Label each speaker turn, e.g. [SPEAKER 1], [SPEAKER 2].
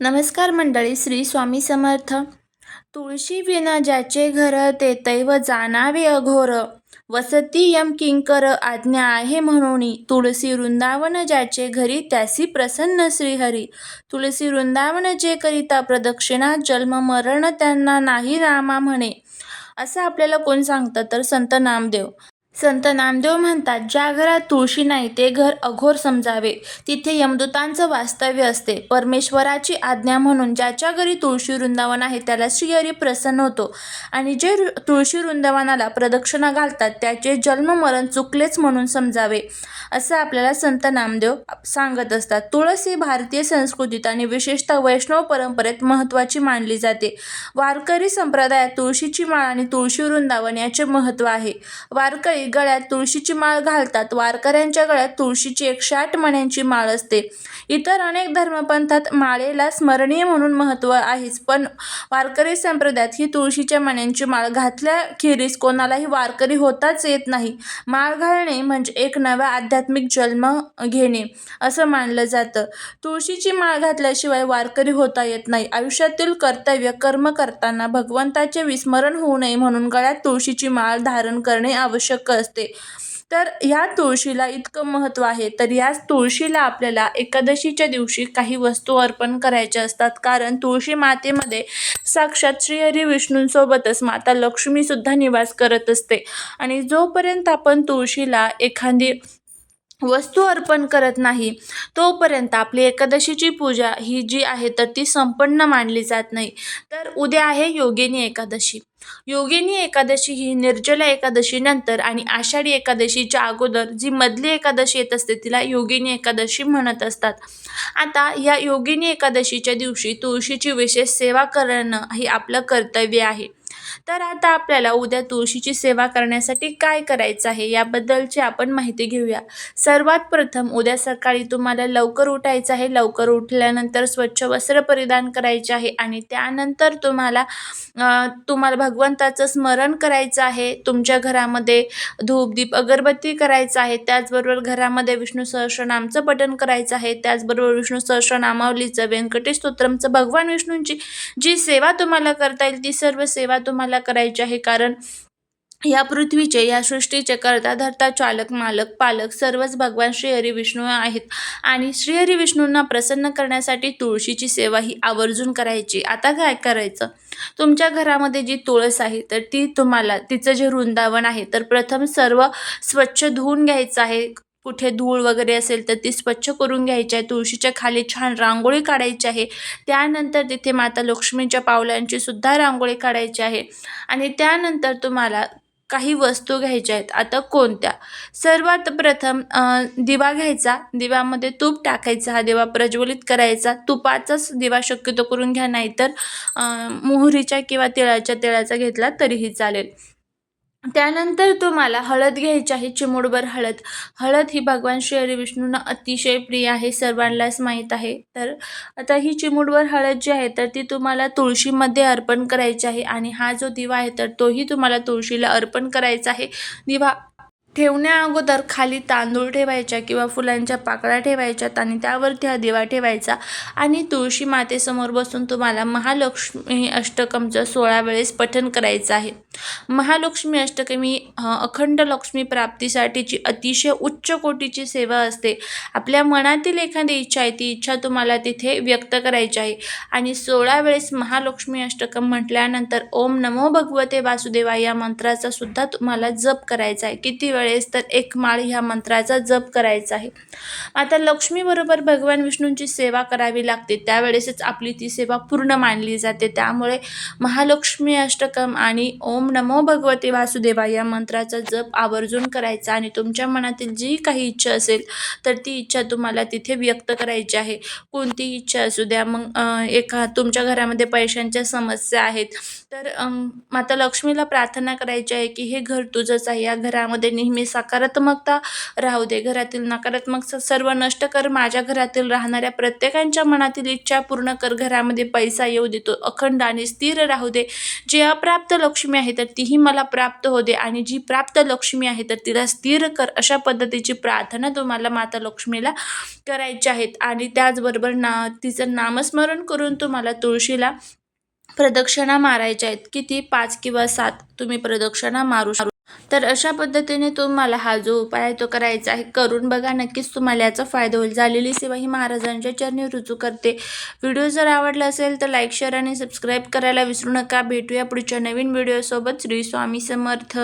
[SPEAKER 1] नमस्कार मंडळी श्री स्वामी समर्थ. तुळशी विना ज्याचे घर ते तैव जाणावे अघोर. वसती यम किंकर आज्ञा आहे म्हणून. तुळसी वृंदावन ज्याचे घरी त्यासी प्रसन्न श्रीहरी. तुळसी वृंदावन जे करिता प्रदक्षिणा जन्म मरण त्यांना नाही रामा म्हणे. असं आपल्याला कोण सांगतं? तर संत नामदेव. संत नामदेव म्हणतात ज्या घरात तुळशी नाही ते घर अघोर समजावे. तिथे यमदूतांचं वास्तव्य असते. परमेश्वराची आज्ञा म्हणून ज्याच्या घरी तुळशी वृंदावन आहे त्याला श्रीहरी प्रसन्न होतो. आणि जे तुळशी वृंदावनाला प्रदक्षिणा घालतात त्याचे जन्म मरण चुकलेच म्हणून समजावे. असं आपल्याला संत नामदेव सांगत असतात. तुळस ही भारतीय संस्कृतीत आणि विशेषतः वैष्णव परंपरेत महत्त्वाची मानली जाते. वारकरी संप्रदायात तुळशीची माळ आणि तुळशी वृंदावन याचे महत्त्व आहे. वारकरी गळ्यात तुळशीची माळ घालतात. वारकऱ्यांच्या गळ्यात तुळशीची एकशे आठ मण्यांची माळ असते. इतर अनेक धर्मपंथात माळेला स्मरणीय म्हणून महत्त्व आहेच. पण वारकरी संप्रदायात ही तुळशीच्या मण्यांची माळ घातल्याखेरीज कोणालाही वारकरी होताच येत नाही. माळ घालणे म्हणजे एक नवा आध्यात्मिक जन्म घेणे असं मानलं जातं. तुळशीची माळ घातल्याशिवाय वारकरी होता येत नाही. आयुष्यातील कर्तव्य कर्म करताना भगवंताचे विस्मरण होऊ नये म्हणून गळ्यात तुळशीची माळ धारण करणे आवश्यक असते. तर या तुळशीला इतकं महत्त्व आहे. तर याच तुळशीला आपल्याला एकादशीच्या दिवशी काही वस्तू अर्पण करायच्या असतात. कारण तुळशी मातेमध्ये साक्षात श्रीहरी विष्णूंसोबतच माता लक्ष्मीसुद्धा निवास करत असते. आणि जोपर्यंत आपण तुळशीला एखादी वस्तू अर्पण करत नाही तोपर्यंत आपली एकादशीची पूजा ही जी आहे तर ती संपन्न मानली जात नाही. तर उद्या आहे योगिनी एकादशी. योगिनी एकादशी ही निर्जला एकादशीनंतर आणि आषाढी एकादशीच्या अगोदर जी मधली एकादशी येत असते तिला योगिनी एकादशी म्हणत असतात. आता या योगिनी एकादशीच्या दिवशी तुळशीची विशेष सेवा करणं हे आपलं कर्तव्य आहे. तर आता आपल्याला उद्या तुळशीची सेवा करण्यासाठी काय करायचं आहे याबद्दलची आपण माहिती घेऊया. सर्वात प्रथम उद्या सकाळी तुम्हाला लवकर उठायचं आहे. लवकर उठल्यानंतर स्वच्छ वस्त्र परिधान करायचे आहे आणि त्यानंतर तुम्हाला तुम्हाला भगवंताचं स्मरण करायचं आहे. तुमच्या घरामध्ये धूप दीप अगरबत्ती करायचं आहे. त्याचबरोबर घरामध्ये विष्णू सहस्रनामचं पठण करायचं आहे. त्याचबरोबर विष्णू सहस्रनामावलीचं व्यंकटेश स्तोत्रमचं भगवान विष्णूंची जी सेवा तुम्हाला करता येईल ती सर्व सेवा तुम्हाला करायचे आहे. कारण या पृथ्वीचे या सृष्टीचे करता धरता चालक मालक पालक सर्वच भगवान श्रीहरी विष्णू आहेत. आणि श्रीहरी विष्णूंना प्रसन्न करण्यासाठी तुळशीची सेवा ही आवर्जून करायची. आता काय करायचं? तुमच्या घरामध्ये जी तुळस आहे तर ती तुम्हाला तिचं जे वृंदावन आहे तर प्रथम सर्व स्वच्छ धुवून घ्यायचं आहे. कुठे धूळ वगैरे असेल तर ती स्वच्छ करून घ्यायची आहे. तुळशीच्या खाली छान रांगोळी काढायची आहे. त्यानंतर तिथे माता लक्ष्मीच्या पावलांची सुद्धा रांगोळी काढायची आहे. आणि त्यानंतर तुम्हाला काही वस्तू घ्यायच्या आहेत. आता कोणत्या? सर्वात प्रथम दिवा घ्यायचा. दिव्यामध्ये तूप टाकायचा. हा दिवा प्रज्वलित करायचा. तुपाचाच दिवा शक्यतो करून घ्या. नाहीतर मोहरीच्या किंवा तिळाच्या तेलाचा घेतला तरीही चालेल. त्यानंतर तुम्हाला हळद घ्यायची आहे चिमूटभर हळद. हळद ही भगवान श्री हरी विष्णूंना अतिशय प्रिय आहे सर्वांनाच माहीत आहे. तर आता ही चिमूटभर हळद जी आहे तर ती तुम्हाला तुळशीमध्ये अर्पण करायची आहे आणि हा जो दिवा आहे तर तोही तुम्हाला तुळशीला अर्पण करायचा आहे. दिवा ठेवण्या अगोदर खाली तांदूळ ठेवायच्या किंवा फुलांच्या पाकळ्या ठेवायच्यात आणि त्यावरती हा दिवा ठेवायचा आणि तुळशी मातेसमोर बसून तुम्हाला महालक्ष्मी अष्टकमचं सोळा वेळेस पठण करायचं आहे. महालक्ष्मी अष्टकमी अखंड लक्ष्मी प्राप्तीसाठीची अतिशय उच्च कोटीची सेवा असते. आपल्या मनातील एखादी इच्छा आहे ती इच्छा तुम्हाला तिथे व्यक्त करायची आहे. आणि सोळा वेळेस महालक्ष्मी अष्टकम म्हटल्यानंतर ओम नमो भगवते वासुदेवा या मंत्राचा सुद्धा तुम्हाला जप करायचा आहे. किती वेळेस तर एक माळ ह्या मंत्राचा जप करायचा आहे. आता लक्ष्मीबरोबर भगवान विष्णूंची सेवा करावी लागते. त्यावेळेसच आपली ती सेवा पूर्ण मानली जाते. त्यामुळे महालक्ष्मी अष्टकम आणि ओम नमो भगवते वासुदेवा या मंत्राचा जप आवर्जून करायचा आणि तुमच्या मनातील जी काही इच्छा असेल तर ती इच्छा तुम्हाला तिथे व्यक्त करायची आहे. कोणती इच्छा असू द्या मग एका तुमच्या घरामध्ये पैशांच्या समस्या आहेत तर माता लक्ष्मीला प्रार्थना करायची आहे की हे घर तुझंच आहे या घरामध्ये नेहमी सकारात्मकता राहू दे. घरातील नकारात्मक स- सर्व नष्ट कर. माझ्या घरातील राहणाऱ्या प्रत्येकांच्या मनातील इच्छा पूर्ण कर. घरामध्ये पैसा येऊ देतो अखंड आणि स्थिर राहू दे. जे अप्राप्त लक्ष्मी आहे आहे तर तीही मला प्राप्त हो दे. आणि जी प्राप्त लक्ष्मी आहे तर तिला स्थिर कर अशा पद्धतीची प्रार्थना तुम्हाला माता लक्ष्मीला करायची आहेत. आणि त्याचबरोबर ना तिचं नामस्मरण करून तुम्हाला तुळशीला प्रदक्षिणा मारायच्या आहेत. किती? पाच किंवा सात तुम्ही प्रदक्षिणा मारू शकता तर अशा पद्धतीने तुम्हाला हा जो उपाय आहे तो करायचा आहे. करून बघा नक्कीच तुम्हाला याचा फायदा होईल. झालेली सेवा ही महाराजांच्या चरणी रुजू करते. व्हिडिओ जर आवडला असेल तर लाईक शेअर आणि सबस्क्राईब करायला विसरू नका. भेटूया पुढच्या नवीन व्हिडिओसोबत. श्री स्वामी समर्थ.